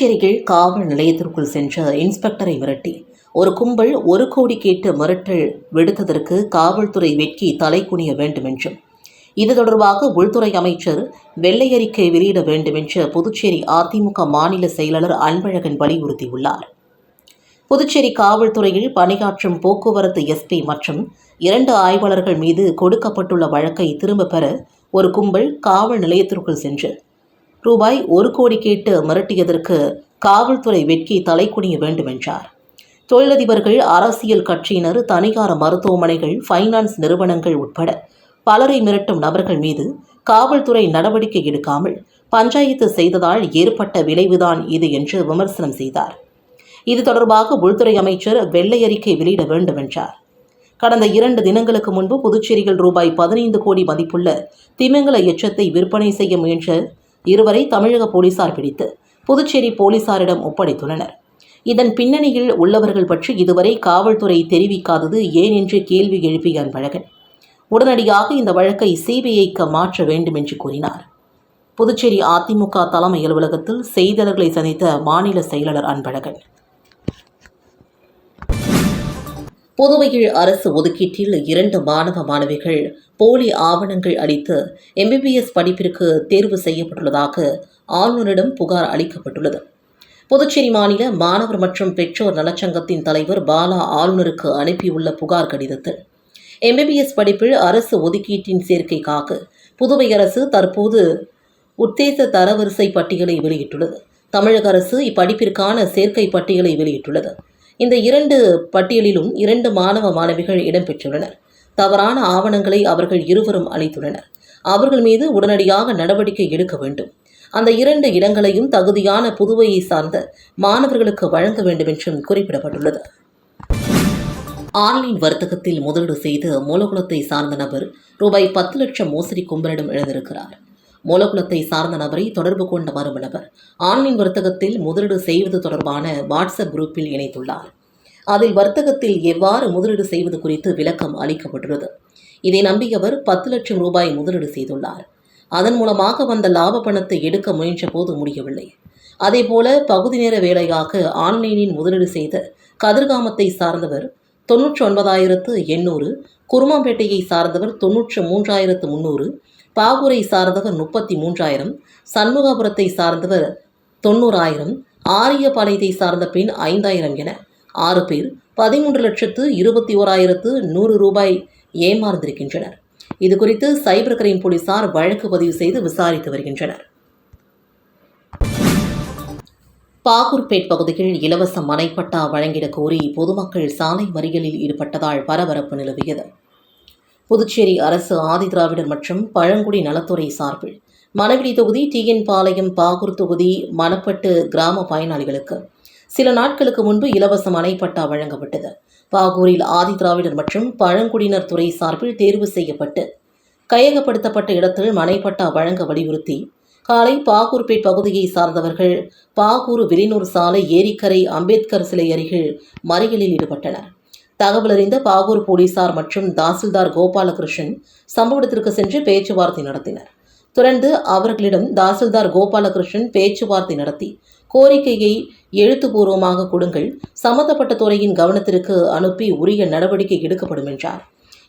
புதுச்சேரியில் காவல் நிலையத்திற்குள் சென்ற இன்ஸ்பெக்டரை மிரட்டி ஒரு கும்பல் ஒரு கோடி கேட்டு மிரட்டல் விடுத்ததற்கு காவல்துறை வெட்கி தலை குனிய வேண்டுமென்றும். இது தொடர்பாக உள்துறை அமைச்சர் வெள்ளை அறிக்கை வெளியிட வேண்டுமென்று புதுச்சேரி அதிமுக மாநில செயலாளர் அன்பழகன் வலியுறுத்தியுள்ளார். புதுச்சேரி காவல்துறையில் பணியாற்றும் போக்குவரத்து எஸ்பி மற்றும் இரண்டு ஆய்வாளர்கள் மீது கொடுக்கப்பட்டுள்ள வழக்கை திரும்பப் பெற ஒரு கும்பல் காவல் நிலையத்திற்குள் சென்று ரூபாய் ஒரு கோடி கேட்டு மிரட்டியதற்கு காவல்துறை வெட்கி தலைக்குனிய வேண்டும் என்றார் தொழிலதிபர்கள் அரசியல் கட்சியினர் தனியார் மருத்துவமனைகள் ஃபைனான்ஸ் நிறுவனங்கள் உட்பட பலரை மிரட்டும் நபர்கள் மீது காவல்துறை நடவடிக்கை எடுக்காமல் பஞ்சாயத்து செய்ததால் ஏற்பட்ட விளைவுதான் இது என்று விமர்சனம் செய்தார். இது தொடர்பாக உள்துறை அமைச்சர் வெள்ளை அறிக்கை வெளியிட வேண்டும் என்றார் கடந்த இரண்டு தினங்களுக்கு முன்பு புதுச்சேரியில் ரூபாய் பதினைந்து கோடி மதிப்புள்ள திமிங்கல எச்சத்தை விற்பனை செய்ய முயன்ற இருவரை தமிழக போலீசார் பிடித்து புதுச்சேரி போலீசாரிடம் ஒப்படைத்துள்ளனர். இதன் பின்னணியில் உள்ளவர்கள் பற்றி இதுவரை காவல்துறை தெரிவிக்காதது ஏன் என்று கேள்வி எழுப்பிய அன்பழகன். உடனடியாக இந்த வழக்கை சிபிஐக்கு மாற்ற வேண்டும் என்று கூறினார். புதுச்சேரி அதிமுக தலைமை அலுவலகத்தில் செய்தியாளர்களை சந்தித்த மாநில செயலாளர் அன்பழகன் புதுவையில் அரசு ஒதுக்கீட்டில் இரண்டு மாணவ மாணவிகள் போலி ஆவணங்கள் அளித்து எம்பிபிஎஸ் படிப்பிற்கு தேர்வு செய்யப்பட்டுள்ளதாக ஆளுநரிடம் புகார் அளிக்கப்பட்டுள்ளது. புதுச்சேரி மாநில மாணவர் மற்றும் பெற்றோர் நலச்சங்கத்தின் தலைவர் பாலா ஆளுநருக்கு அனுப்பியுள்ள புகார் கடிதத்தில் எம்பிபிஎஸ் படிப்பில் அரசு ஒதுக்கீட்டின் சேர்க்கைக்காக புதுவை அரசு தற்போது உத்தேச தரவரிசை பட்டியலை வெளியிட்டுள்ளது. தமிழக அரசு இப்படிப்பிற்கான சேர்க்கை பட்டியலை வெளியிட்டுள்ளது. இந்த இரண்டு பட்டியலிலும் இரண்டு மாணவ மாணவிகள் இடம்பெற்றுள்ளனர். தவறான ஆவணங்களை அவர்கள் இருவரும் அளித்துள்ளனர். அவர்கள் மீது உடனடியாக நடவடிக்கை எடுக்க வேண்டும். அந்த இரண்டு இடங்களையும் தகுதியான புதுவையை சார்ந்த மாணவர்களுக்கு வழங்க வேண்டும் என்றும் குறிப்பிடப்பட்டுள்ளது. ஆன்லைன் வர்த்தகத்தில் முதலீடு செய்து மூலகுலத்தை சார்ந்த நபர் ரூபாய் பத்து லட்சம் மோசடி கும்பலிடம் எழுந்திருக்கிறார் மூலகுலத்தை சார்ந்த நபரை தொடர்பு கொண்ட மர்ம நபர் ஆன்லைன் வர்த்தகத்தில் முதலீடு செய்வது தொடர்பான வாட்ஸ்அப் குரூப்பில் இணைத்துள்ளார். அதில் வர்த்தகத்தில் எவ்வாறு முதலீடு செய்வது குறித்து விளக்கம் அளிக்கப்பட்டுள்ளது. இதை நம்பியவர் பத்து லட்சம் ரூபாய் முதலீடு செய்துள்ளார். அதன் மூலமாக வந்த லாப பணத்தை எடுக்க முயன்ற போது முடியவில்லை. அதேபோல பகுதி நேர வேலையாக ஆன்லைனில் முதலீடு செய்த கதிர்காமத்தை சார்ந்தவர் தொன்னூற்றி ஒன்பதாயிரத்து எண்ணூறு குருமாம்பேட்டையை சார்ந்தவர் தொன்னூற்று மூன்றாயிரத்து முந்நூறு பாகூரை சார்ந்தவர் முப்பத்தி மூன்றாயிரம் சண்முகபுரத்தை சார்ந்தவர் தொண்ணூறாயிரம் ஆரியபாளையத்தை சார்ந்த பெண் ஐந்தாயிரம் என ஆறு பேர் பதிமூன்று லட்சத்து இருபத்தி ஓராயிரத்து நூறு ரூபாய் ஏமாறந்திருக்கின்றனர் இது குறித்து சைபர் கிரைம் போலீசார் வழக்கு பதிவு செய்து விசாரித்து வருகின்றனர். பாகூர்பேட் பகுதியில் இலவச மனைப்பட்டா வழங்கிடக் கோரி பொதுமக்கள் சாலை மறியலில் ஈடுபட்டதால் பரபரப்பு நிலவியது. புதுச்சேரி அரசு ஆதிதிராவிடர் மற்றும் பழங்குடி நலத்துறை சார்பில் மணவெளி தொகுதி டிஎன் பாளையம் பாகூர் தொகுதி மணப்பட்டு கிராம பயனாளிகளுக்கு சில நாட்களுக்கு முன்பு இலவச மனைப்பட்டா வழங்கப்பட்டது. பாகூரில் ஆதிதிராவிடர் மற்றும் பழங்குடியினர் துறை சார்பில் தேர்வு செய்யப்பட்டு கையகப்படுத்தப்பட்ட இடத்தில் மனைப்பட்டா வழங்க வலியுறுத்தி காலை பாகூர்பேட் பகுதியை சார்ந்தவர்கள் பாகூர் விலினூர் சாலை ஏரிக்கரை அம்பேத்கர் சிலை அருகில் மறியலில் ஈடுபட்டனர். தகவல் அறிந்த பாகூர் போலீசார் மற்றும் தாசில்தார் கோபாலகிருஷ்ணன் சம்பவ இடத்திற்கு சென்று பேச்சுவார்த்தை நடத்தினர். தொடர்ந்து அவர்களிடம் தாசில்தார் கோபாலகிருஷ்ணன் பேச்சுவார்த்தை நடத்தி கோரிக்கையை எழுத்துப்பூர்வமாக கொடுங்கள் சம்பந்தப்பட்ட துறையின் கவனத்திற்கு அனுப்பி உரிய நடவடிக்கை எடுக்கப்படும் என்றார்.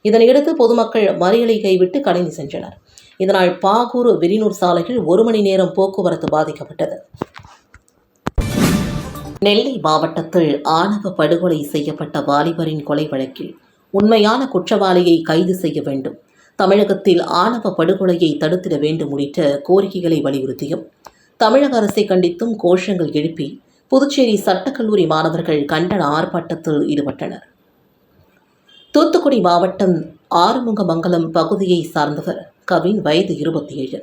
இதனையடுத்து பொதுமக்கள் மறியலை கைவிட்டு கலைந்து சென்றனர். இதனால் பாகூர் விரிநூர் சாலையில் ஒரு மணி நேரம் போக்குவரத்து பாதிக்கப்பட்டது. நெல்லை மாவட்டத்தில் ஆணவ படுகொலை செய்யப்பட்ட வாலிபரின் கொலை வழக்கில் உண்மையான குற்றவாளியை கைது செய்ய வேண்டும். தமிழகத்தில் ஆணவ படுகொலையை தடுத்திட வேண்டும் உள்ளிட்ட கோரிக்கைகளை வலியுறுத்தியும் தமிழக அரசை கண்டித்தும் கோஷங்கள் எழுப்பி புதுச்சேரி சட்டக்கல்லூரி மாணவர்கள் கண்டன ஆர்ப்பாட்டத்தில் ஈடுபட்டனர். தூத்துக்குடி மாவட்டம் ஆறுமுகமங்கலம் பகுதியை சார்ந்தவர் கவின் வயது இருபத்தி ஏழு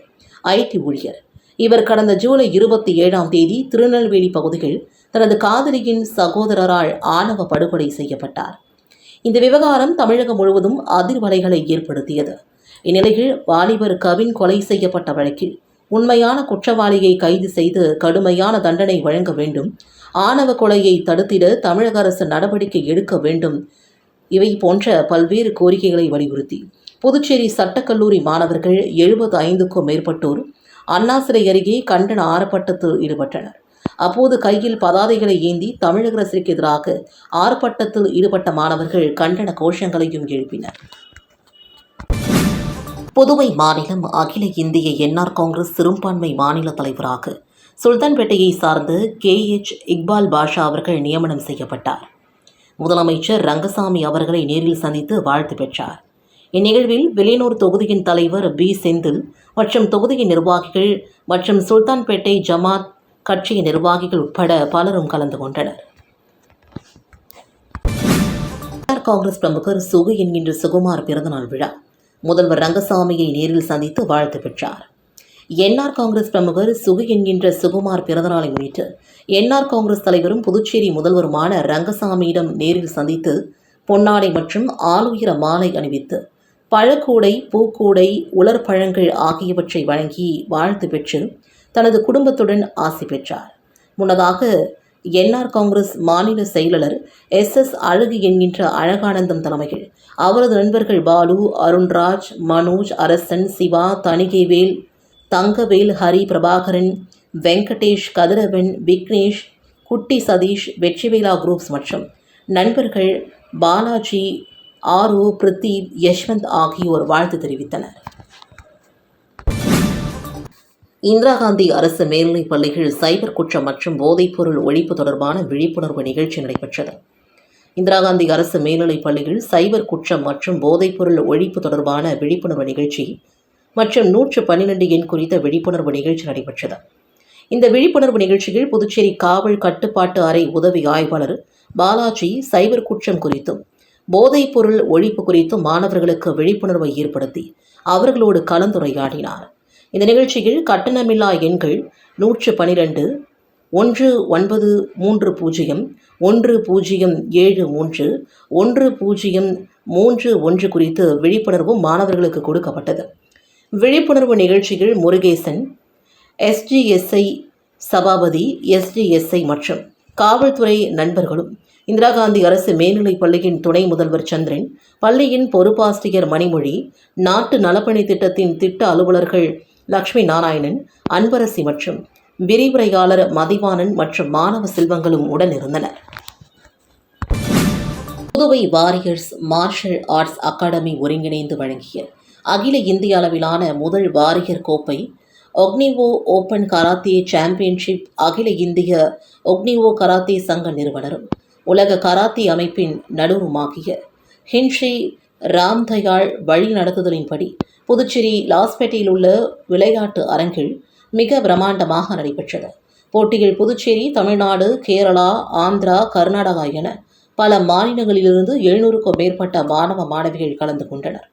ஐடி ஊழியர். இவர் கடந்த ஜூலை இருபத்தி ஏழாம் தேதி திருநெல்வேலி பகுதியில் தனது காதலியின் சகோதரரால் ஆணவ படுகொலை செய்யப்பட்டார். இந்த விவகாரம் தமிழகம் முழுவதும் அதிர்வலைகளை ஏற்படுத்தியது. இந்நிலையில் வாலிபர் கவின் கொலை செய்யப்பட்ட வழக்கில் உண்மையான குற்றவாளியை கைது செய்து கடுமையான தண்டனை வழங்க வேண்டும். ஆணவ கொலையை தடுத்திட தமிழக அரசு நடவடிக்கை எடுக்க வேண்டும். இவை போன்ற பல்வேறு கோரிக்கைகளை வலியுறுத்தி புதுச்சேரி சட்டக்கல்லூரி மாணவர்கள் எழுபது ஐந்துக்கும் மேற்பட்டோர் அண்ணா சிலை அருகே கண்டன ஆர்ப்பாட்டத்தில் ஈடுபட்டனர். அப்போது கையில் பதாதைகளை ஏந்தி தமிழக அரசிற்கு எதிராக ஆர்ப்பாட்டத்தில் ஈடுபட்ட மாணவர்கள் கண்டன கோஷங்களையும் எழுப்பினர். புதுவை மாநிலம் அகில இந்திய என்ஆர் காங்கிரஸ் சிறுபான்மை மாநில தலைவராக சுல்தான்பேட்டையை சார்ந்த கே. எச். இக்பால் பாஷா அவர்கள் நியமனம் செய்யப்பட்டார். முதலமைச்சர் ரங்கசாமி அவர்களை நேரில் சந்தித்து வாழ்த்து பெற்றார். இந்நிகழ்வில் வெளியூர் தொகுதியின் தலைவர் பி. செந்தில் மற்றும் தொகுதியின் நிர்வாகிகள் மற்றும் சுல்தான்பேட்டை ஜமாத் கட்சியின் நிர்வாகிகள் உட்பட பலரும் கலந்து கொண்டனர். காங்கிரஸ் பிரமுகர் சுகு என்கின்ற சுகுமார் பிறந்தநாள் விழா. முதல்வர் ரங்கசாமியை நேரில் சந்தித்து வாழ்த்து பெற்றார். என்ஆர் காங்கிரஸ் பிரமுகர் சுகு என்கின்ற சுகுமார் பிறந்தநாளை முன்னிட்டு என்ஆர் காங்கிரஸ் தலைவரும் புதுச்சேரி முதல்வருமான ரங்கசாமியிடம் நேரில் சந்தித்து பொன்னாடை மற்றும் ஆளுயர மாலை அணிவித்து பழக்கூடை பூக்கூடை உலர் பழங்கள் ஆகியவற்றை வழங்கி வாழ்த்து பெற்று தனது குடும்பத்துடன் ஆசி பெற்றார். முன்னதாக என்ஆர் காங்கிரஸ் மாநில செயலாளர் எஸ் எஸ் அழகு என்கின்ற அழகானந்தம் தலைமையில் அவரது நண்பர்கள் பாலு அருண்ராஜ் மனோஜ் அரசன் சிவா தணிகைவேல் தங்கவேல் ஹரி பிரபாகரன் வெங்கடேஷ் கதிரவன் விக்னேஷ் குட்டி சதீஷ் வெற்றிவேலா குரூப்ஸ் மற்றும் நண்பர்கள் பாலாஜி ஆரு பிரதீப் யஷ்வந்த் ஆகியோர் வாழ்த்து தெரிவித்தனர். இந்திரா காந்தி அரசு மேல்நிலைப் பள்ளியில் சைபர் குற்றம் மற்றும் போதைப்பொருள் ஒழிப்பு தொடர்பான விழிப்புணர்வு நிகழ்ச்சி நடைபெற்றது. இந்திரா காந்தி அரசு மேல்நிலைப் பள்ளியில் சைபர் குற்றம் மற்றும் போதைப்பொருள் ஒழிப்பு தொடர்பான விழிப்புணர்வு நிகழ்ச்சி மற்றும் நூற்று பன்னிரண்டு எண் குறித்த விழிப்புணர்வு நிகழ்ச்சி நடைபெற்றது. இந்த விழிப்புணர்வு நிகழ்ச்சியில் புதுச்சேரி காவல் கட்டுப்பாட்டு அறை உதவி ஆய்வாளர் பாலாஜி சைபர் குற்றம் குறித்தும் போதைப்பொருள் ஒழிப்பு குறித்தும் மாணவர்களுக்கு விழிப்புணர்வை ஏற்படுத்தி அவர்களோடு கலந்துரையாடினார். இந்த நிகழ்ச்சியில் கட்டணமில்லா எண்கள் நூற்று பனிரெண்டு ஒன்று ஒன்பது மூன்று பூஜ்ஜியம் ஒன்று பூஜ்ஜியம் ஏழு மூன்று ஒன்று பூஜ்ஜியம் மூன்று ஒன்று குறித்து விழிப்புணர்வும் மாணவர்களுக்கு கொடுக்கப்பட்டது. விழிப்புணர்வு நிகழ்ச்சியில் முருகேசன் எஸ்ஜிஎஸ்ஐ சபாபதி எஸ்ஜிஎஸ்ஐ மற்றும் காவல்துறை நண்பர்களும் இந்திரா காந்தி அரசு மேல்நிலைப் பள்ளியின் துணை முதல்வர் சந்திரன் பள்ளியின் பொறுப்பாசிரியர் மணிமொழி நாட்டு நலப்பணி திட்டத்தின் திட்ட அலுவலர்கள் லக்ஷ்மி நாராயணன் அன்பரசி மற்றும் விரிவுரையாளர் மதிவானன் மற்றும் மாணவ செல்வங்களும் உடனிருந்தனர். Puduvai warriors martial arts academy ஒருங்கிணைந்து வழங்கிய அகில இந்திய அளவிலான முதல் வாரியர் கோப்பை ஒக்னிவோ ஓபன் கராத்தே சாம்பியன்ஷிப் அகில இந்திய ஒக்னிவோ கராத்தே சங்க நிறுவனரும் உலக கராத்தே அமைப்பின் நடுவுமாகிய ஹின்ஷி ராம்தயாள் வழி நடத்துதலின்படி புதுச்சேரி லாஸ்பேட்டையில் உள்ள விளையாட்டு அரங்கில் மிக பிரமாண்டமாக நடைபெற்றது. போட்டியில் புதுச்சேரி தமிழ்நாடு கேரளா ஆந்திரா கர்நாடகா என பல மாநிலங்களிலிருந்து எழுநூறுக்கும் மேற்பட்ட மாணவ மாணவிகள் கலந்து கொண்டனர்.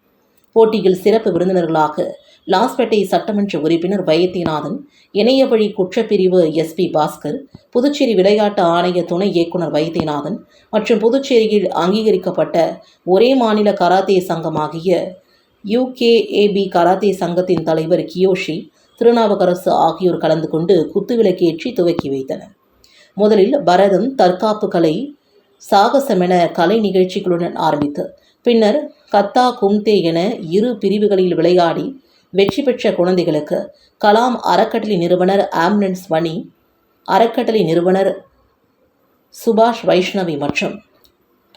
போட்டியில் சிறப்பு விருந்தினர்களாக லாஸ்பேட்டை சட்டமன்ற உறுப்பினர் வைத்தியநாதன் இணையவழி குற்றப்பிரிவு எஸ்பி பாஸ்கர் புதுச்சேரி விளையாட்டு ஆணைய துணை இயக்குனர் வைத்தியநாதன் மற்றும் புதுச்சேரியில் அங்கீகரிக்கப்பட்ட ஒரே மாநில கராத்தே சங்கமாகிய யுகேஏபி கராத்தே சங்கத்தின் தலைவர் கியோஷி திருநாவுக்கரசு ஆகியோர் கலந்து கொண்டு குத்துவிளக்கேற்றி துவக்கி வைத்தனர். முதலில் பரதம் தற்காப்பு கலை சாகசமென கலை நிகழ்ச்சிகளுடன் ஆரம்பித்து பின்னர் கத்தா கும்தே என இரு பிரிவுகளில் விளையாடி வெற்றி பெற்ற குழந்தைகளுக்கு கலாம் அறக்கட்டளை நிறுவனர் ஆம்புலன்ஸ் வணி அறக்கட்டளை நிறுவனர் சுபாஷ் வைஷ்ணவி மற்றும்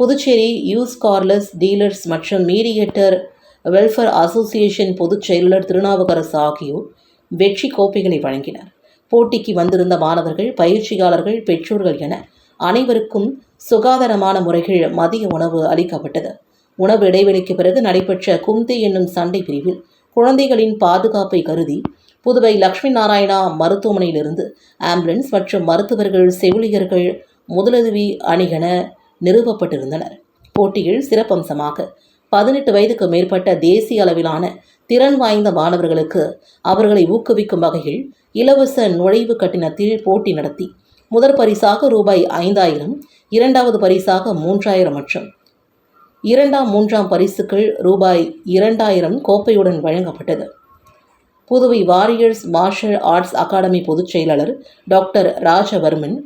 புதுச்சேரி யூஸ் கார்லஸ் டீலர்ஸ் மற்றும் மீடியேட்டர் வெல்ஃபேர் அசோசியேஷன் பொதுச் செயலாளர் திருநாவுக்கரசு ஆகியோர் வெற்றி கோப்பைகளை வழங்கினர். போட்டிக்கு வந்திருந்த மாணவர்கள் பயிற்சியாளர்கள் பெற்றோர்கள் என அனைவருக்கும் சுகாதாரமான முறைகள் மதிய உணவு அளிக்கப்பட்டது. உணவு இடைவெளிக்கு பிறகு நடைபெற்ற கும்தி என்னும் சண்டை பிரிவில் குழந்தைகளின் பாதுகாப்பை கருதி புதுவை லக்ஷ்மி நாராயணா மருத்துவமனையிலிருந்து ஆம்புலன்ஸ் மற்றும் மருத்துவர்கள் செவிலியர்கள் முதலுதவி அணிகென நிறுவப்பட்டிருந்தனர். போட்டியில் சிறப்பம்சமாக பதினெட்டு வயதுக்கு மேற்பட்ட தேசிய அளவிலான திறன் வாய்ந்த மாணவர்களுக்கு அவர்களை ஊக்குவிக்கும் வகையில் இலவச நுழைவு கட்டணத்தில் போட்டி நடத்தி முதற் பரிசாக ரூபாய் ஐந்தாயிரம் இரண்டாவது பரிசாக மூன்றாயிரம் மற்றும் இரண்டாம் மூன்றாம் பரிசுகள் ரூபாய் இரண்டாயிரம் கோப்பையுடன் வழங்கப்பட்டது. Puduvai warriors martial arts academy பொதுச் செயலாளர் டாக்டர் ராஜவர்மன்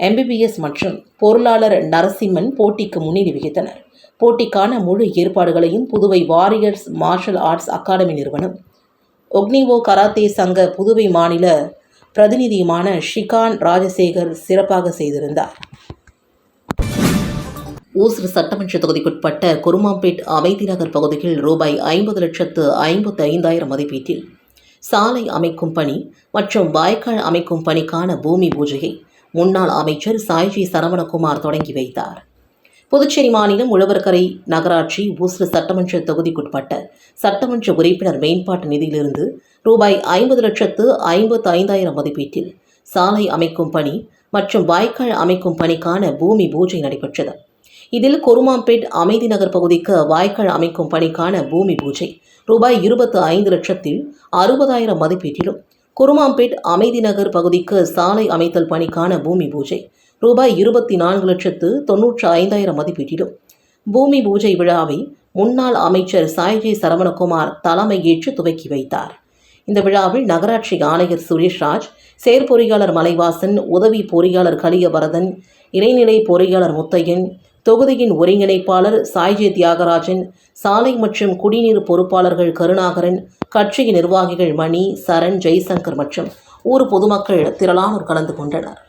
எம்பிபிஎஸ் மற்றும் பொருளாளர் நரசிம்மன் போட்டிக்கு முன்னிலை வகித்தனர். போட்டிக்கான முழு ஏற்பாடுகளையும் Puduvai warriors martial arts academy நிறுவனம் ஒக்னிவோ கராத்தே சங்க புதுவை மாநில பிரதிநிதியுமான ஷிகான் ராஜசேகர் சிறப்பாக செய்திருந்தார். ஊசூர் சட்டமன்ற தொகுதிக்குட்பட்ட குருமாம்பேட் அமைதி நகர் பகுதியில் ரூபாய் ஐம்பது லட்சத்து ஐம்பத்து ஐந்தாயிரம் மதிப்பீட்டில் சாலை அமைக்கும் பணி மற்றும் வாய்க்கால் அமைக்கும் பணிக்கான பூமி பூஜையை முன்னாள் அமைச்சர் சாய்ஜி சரவணகுமார் தொடங்கி வைத்தார். புதுச்சேரி மாநிலம் உழவர்கரை நகராட்சி ஊசூர் சட்டமன்ற தொகுதிக்குட்பட்ட சட்டமன்ற உறுப்பினர் மேம்பாட்டு நிதியிலிருந்து ரூபாய் ஐம்பது லட்சத்து ஐம்பத்து ஐந்தாயிரம் மதிப்பீட்டில் சாலை அமைக்கும் பணி மற்றும் வாய்க்கால் அமைக்கும் பணிக்கான பூமி பூஜை நடைபெற்றது. இதில் கொருமாம்பேட் அமைதி நகர் பகுதிக்கு வாய்க்கால் அமைக்கும் பணிக்கான பூமி பூஜை ரூபாய் இருபத்து ஐந்து லட்சத்தில் அறுபதாயிரம் மதிப்பீட்டிலும் குருமாம்பேட் அமைதி நகர் பகுதிக்கு சாலை அமைத்தல் பணிக்கான பூமி பூஜை ரூபாய் இருபத்தி நான்கு லட்சத்து தொன்னூற்று ஐந்தாயிரம் மதிப்பீட்டிலும் பூமி பூஜை விழாவை முன்னாள் அமைச்சர் சாய்ஜி சரவணகுமார் தலைமையேற்று துவக்கி வைத்தார். இந்த விழாவில் நகராட்சி ஆணையர் சுரேஷ்ராஜ் செயற்பொறியாளர் மலைவாசன் உதவி பொறியாளர் கலியவரதன் இடைநிலை பொறியாளர் முத்தையன் தொகுதியின் ஒருங்கிணைப்பாளர் சாய்ஜி தியாகராஜன் சாலை மற்றும் குடிநீர் பொறுப்பாளர்கள் கருணாகரன் கட்சியின் நிர்வாகிகள் மணி சரண் ஜெய்சங்கர் மற்றும் ஊர் பொதுமக்கள் திரளானோர் கலந்து கொண்டனர்.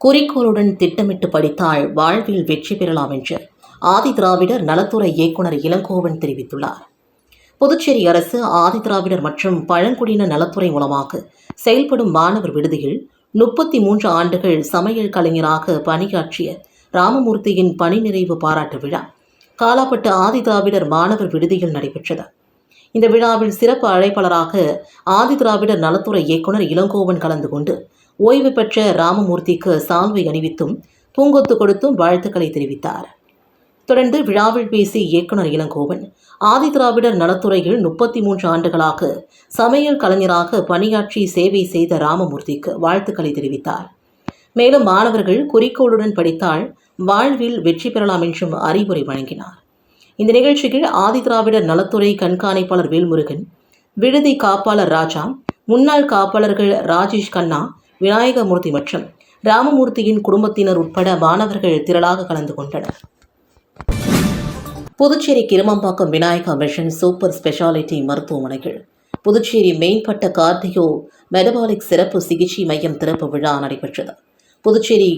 குறிக்கோளுடன் திட்டமிட்டு படித்தால் வாழ்வில் வெற்றி பெறலாம் என்று ஆதி திராவிடர் நலத்துறை இயக்குனர் இளங்கோவன் தெரிவித்துள்ளார். புதுச்சேரி அரசு ஆதி திராவிடர் மற்றும் பழங்குடியின நலத்துறை மூலமாக செயல்படும் மாணவர் விடுதியில் முப்பத்தி மூன்று ஆண்டுகள் சமையல் கலைஞராக பணியாற்றிய ராமமூர்த்தியின் பணி நிறைவு பாராட்டு விழா காலாப்பட்டு ஆதி திராவிடர் மாணவர் விடுதியில் நடைபெற்றது. இந்த விழாவில் சிறப்பு அழைப்பாளராக ஆதி திராவிடர் நலத்துறை இயக்குனர் இளங்கோவன் கலந்து கொண்டு ஓய்வு பெற்ற ராமமூர்த்திக்கு சால்வை அணிவித்தும் பூங்கொத்து கொடுத்தும் வாழ்த்துக்களை தெரிவித்தார். தொடர்ந்து விழாவில் பேசிய இயக்குனர் இளங்கோவன் ஆதி திராவிடர் நலத்துறையில் முப்பத்தி மூன்று ஆண்டுகளாக சமையல் கலைஞராக பணியாற்றி சேவை செய்த ராமமூர்த்திக்கு வாழ்த்துக்களை தெரிவித்தார். மேலும் மாணவர்கள் குறிக்கோளுடன் படித்தால் வாழ்வில் வெற்றி பெறலாம் என்றும் அறிவுரை வழங்கினார். இந்த நிகழ்ச்சியில் ஆதி திராவிடர் நலத்துறை கண்காணிப்பாளர் வேல்முருகன் விடுதி காப்பாளர் ராஜா முன்னாள் காப்பாளர்கள் ராஜேஷ் கண்ணா விநாயகமூர்த்தி மற்றும் ராமமூர்த்தியின் குடும்பத்தினர் உட்பட மாணவர்கள் திரளாக கலந்து கொண்டனர். Puducherry Kirumampakkam Vinayaka mission super speciality மருத்துவமனைகள். புதுச்சேரி மேம்பட்ட கார்டியோ மெடபாலிக் சிறப்பு சிகிச்சை மையம் திறப்பு விழா நடைபெற்றது. புதுச்சேரி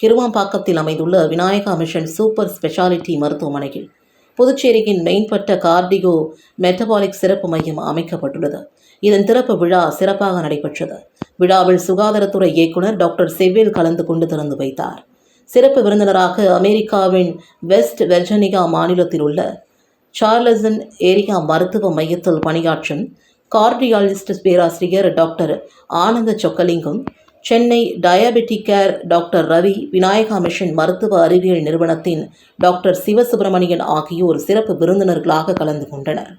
கிருமாம்பாக்கத்தில் அமைந்துள்ள விநாயகா மிஷன் சூப்பர் ஸ்பெஷாலிட்டி மருத்துவமனையில் புதுச்சேரியின் மேம்பட்ட கார்டியோ மெட்டபாலிக் சிறப்பு மையம் அமைக்கப்பட்டுள்ளது. இதன் திறப்பு விழா சிறப்பாக நடைபெற்றது. விழாவில் சுகாதாரத்துறை இயக்குனர் டாக்டர் செவ்வேல் கலந்து கொண்டு திறந்து வைத்தார். சிறப்பு விருந்தினராக அமெரிக்காவின் வெஸ்ட் வெர்ஜனியா மாநிலத்தில் உள்ள சார்லசன் ஏரியா மருத்துவ மையத்தில் பணியாற்றும் கார்டியாலஜிஸ்ட் பேராசிரியர் doctor Anantha Chockalingam Chennai diabetic care doctor Ravi Vinayaka mission மருத்துவ அறிவியல் நிறுவனத்தின் டாக்டர் சிவசுப்பிரமணியன் ஆகியோர் சிறப்பு விருந்தினர்களாக கலந்து கொண்டனர்.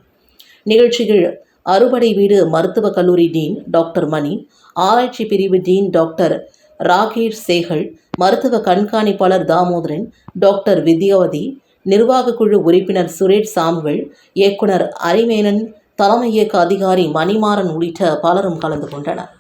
நிகழ்ச்சியில் அறுபடை வீடு மருத்துவக் கல்லூரி டீன் டாக்டர் மணி ஆராய்ச்சி பிரிவு டீன் டாக்டர் ராகேஷ் சேகல் மருத்துவ கண்காணிப்பாளர் தாமோதரன் டாக்டர் வித்யாவதி நிர்வாகக் குழு உறுப்பினர் சுரேஷ் சாம்வெல் இயக்குனர் அரிமேனன் தலைமை இயக்க அதிகாரி மணிமாறன் உள்ளிட்ட பலரும் கலந்து கொண்டனர்.